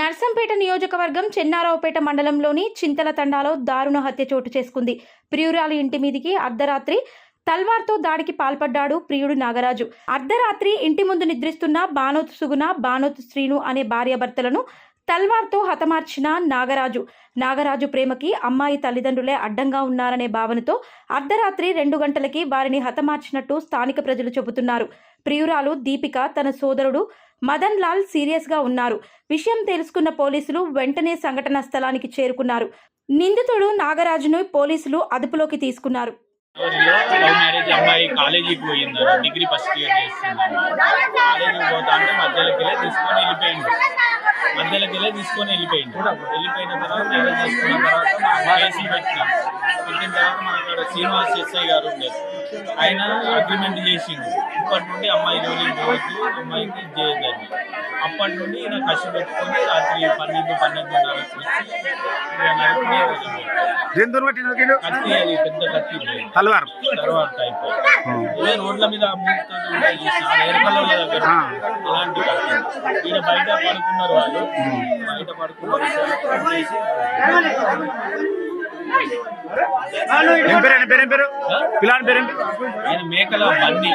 నర్సంపేట నియోజకవర్గం చెన్నారావుపేట మండలంలోని చింతల తండాలో దారుణ హత్య చోటు చేసుకుంది. ప్రియురాలి ఇంటి మీదికి అర్ధరాత్రి తల్వార్తో దాడికి పాల్పడ్డాడు ప్రియుడు నాగరాజు. అర్ధరాత్రి ఇంటి ముందు నిద్రిస్తున్న బానోతు సుగుణ బానోతు శ్రీను అనే భార్యాభర్తలను తల్వార్తో హతమార్చిన నాగరాజు. నాగరాజు ప్రేమకి అమ్మాయి తల్లిదండ్రులే అడ్డంగా ఉన్నారనే భావనతో అర్ధరాత్రి రెండు గంటలకి వారిని హతమార్చినట్టు స్థానిక ప్రజలు చెబుతున్నారు. ప్రియురాలు దీపిక తన సోదరుడు మదన్ లాల్ సీరియస్గా ఉన్నారు. విషయం తెలుసుకున్న పోలీసులు వెంటనే సంఘటన స్థలానికి చేరుకున్నారు. నిందితుడు నాగరాజును పోలీసులు అదుపులోకి తీసుకున్నారు. లవ్ మ్యారేజ్ అమ్మాయి కాలేజీకి పోయింది. డిగ్రీ ఫస్ట్ ఇయర్ చేస్తుంది. కాలేజీకి పోతా అంటే మధ్యలోకి వెళ్ళి తీసుకొని వెళ్ళిపోయింది. మధ్యలోకి వెళ్ళి తీసుకొని వెళ్ళిపోయింది వెళ్ళిపోయిన తర్వాత మ్యారేజ్ చేసుకున్న తర్వాత కేసులు పెట్టినాం. పెట్టిన తర్వాత మన అక్కడ శ్రీనివాస్ ఎస్ఐ గారు ఉండేది ఆయన అగ్రిమెంట్ చేసిండు. ఇప్పటి నుండి అమ్మాయి జోలికి పోవద్దు అమ్మాయికి చేయొద్దని అప్పటి నుండి ఈయన కష్ట పెట్టుకొని రాత్రి పన్నెండు పన్నెండున్నరకు వచ్చి? కత్తి అది పెద్ద కత్తి. తల్వార్ తర్వాత టైప్ ఇదే రోడ్ల మీద ఎరకల దగ్గర. ఈయన బయట పడుకున్నారు వాళ్ళు. బయట పడుకున్నారు. పేరు? పేరు? పిల్లాని పేరు? ఆయన మేకల బండి